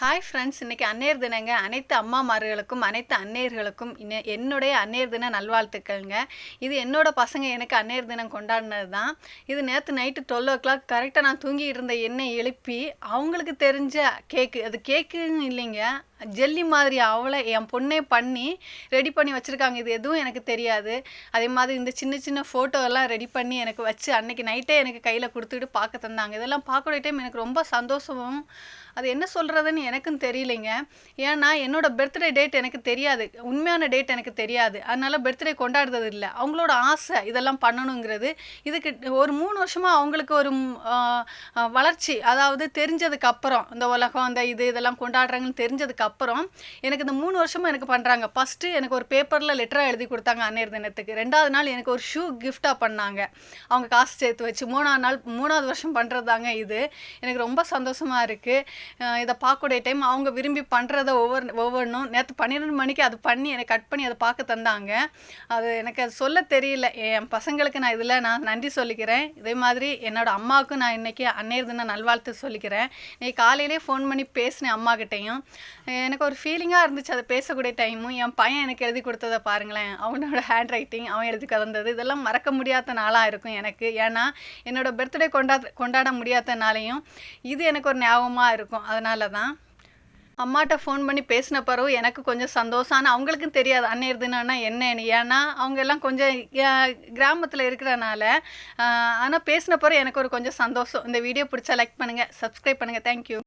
Hi friends இன்றைக்கி அன்னையர் தினங்க. அனைத்து அம்மாமார்களுக்கும் அனைத்து அன்னையர்களுக்கும் இன்ன என்னுடைய அன்னையர் தின நல்வாழ்த்துக்கள்ங்க. இது என்னோட பசங்க எனக்கு அன்னையர் தினம் கொண்டாடினது தான் இது நேற்று நைட்டு டுவெல் ஓ கிளாக் கரெக்டாக நான் தூங்கிட்டு இருந்த எண்ணெய் எழுப்பி அவங்களுக்கு தெரிஞ்ச கேக்கு அது கேக்குன்னு இல்லைங்க. ஜெல்லி மாதிரி அவளை என் பொண்ணே பண்ணி ரெடி பண்ணி வச்சுருக்காங்க. இது எதுவும் எனக்கு தெரியாது. அதே மாதிரி இந்த சின்ன சின்ன ஃபோட்டோ எல்லாம் ரெடி பண்ணி எனக்கு வச்சு அன்னைக்கு நைட்டே எனக்கு கையில் கொடுத்துட்டு பார்க்க தந்தாங்க. இதெல்லாம் பார்க்கக்கூடிய டைம் எனக்கு ரொம்ப சந்தோஷமும் அது என்ன சொல்கிறதுன்னு எனக்கும் தெரியலைங்க. ஏன்னா என்னோட பர்த்டே டேட் எனக்கு தெரியாது. உண்மையான டேட் எனக்கு தெரியாது. அதனால் பர்த்டே கொண்டாடுறது இல்லை. அவங்களோட ஆசை இதெல்லாம் பண்ணணுங்கிறது. இதுக்கு ஒரு மூணு வருஷமாக அவங்களுக்கு ஒரு வளர்ச்சி. அதாவது தெரிஞ்சதுக்கு அப்புறம் இந்த உலகம் அந்த இது இதெல்லாம் கொண்டாடுறாங்கன்னு தெரிஞ்சதுக்கு அப்புறம் எனக்கு இந்த மூணு வருஷமாக எனக்கு பண்ணுறாங்க ஃபஸ்ட்டு எனக்கு ஒரு பேப்பரில் லெட்டராக எழுதி கொடுத்தாங்க அன்னையர் தினத்துக்கு. ரெண்டாவது நாள் எனக்கு ஒரு ஷூ கிஃப்டாக பண்ணாங்க. அவங்க காசு சேர்த்து வச்சு. மூணாவது நாள் மூணாவது வருஷம் பண்ணுறது தாங்க இது. எனக்கு ரொம்ப சந்தோஷமாக இருக்குது இதை பார்க்கக்கூடிய டைம் அவங்க விரும்பி பண்ணுறத ஒவ்வொரு ஒவ்வொன்றும் நேற்று பன்னிரெண்டு மணிக்கு அது பண்ணி எனக்கு கட் பண்ணி அதை பார்க்க தந்தாங்க. அது எனக்கு அது சொல்ல தெரியல. என் பசங்களுக்கு நான் இதில் நான் நன்றி சொல்லிக்கிறேன். இதே மாதிரி என்னோட அம்மாவுக்கும் நான் இன்றைக்கி அன்னையர் தின நல்வாழ்த்து சொல்லிக்கிறேன். இன்னைக்கு காலையிலே ஃபோன் பண்ணி பேசினேன் அம்மாக்கிட்டையும் எனக்கு ஒரு ஃபீலிங்காக இருந்துச்சு அதை பேசக்கூடிய டைமும் என் பையன் எனக்கு எழுதி கொடுத்ததை பாருங்களேன். அவனோட ஹேண்ட் ரைட்டிங் அவன் எழுதி கலந்தது. இதெல்லாம் மறக்க முடியாத நாளாக இருக்கும் எனக்கு. ஏன்னா என்னோட பர்த்டே கொண்டாட முடியாத நாளையும் இது எனக்கு ஒரு ஞாபகமாக இருக்கும். அதனால தான் அம்மாட்ட ஃபோன் பண்ணி பேசின பிறகு எனக்கு கொஞ்சம் சந்தோஷம். ஆனால் அவங்களுக்கும் தெரியாது. அன்னையர் தினம்னா என்னன்னு ஏன்னா அவங்க எல்லாம் கொஞ்சம் கிராமத்தில் இருக்கிறனால ஆனால் பேசின பிறகு எனக்கு ஒரு கொஞ்சம் சந்தோஷம். இந்த வீடியோ பிடிச்சா லைக் பண்ணுங்கள் சப்ஸ்கிரைப் பண்ணுங்கள் தேங்க்யூ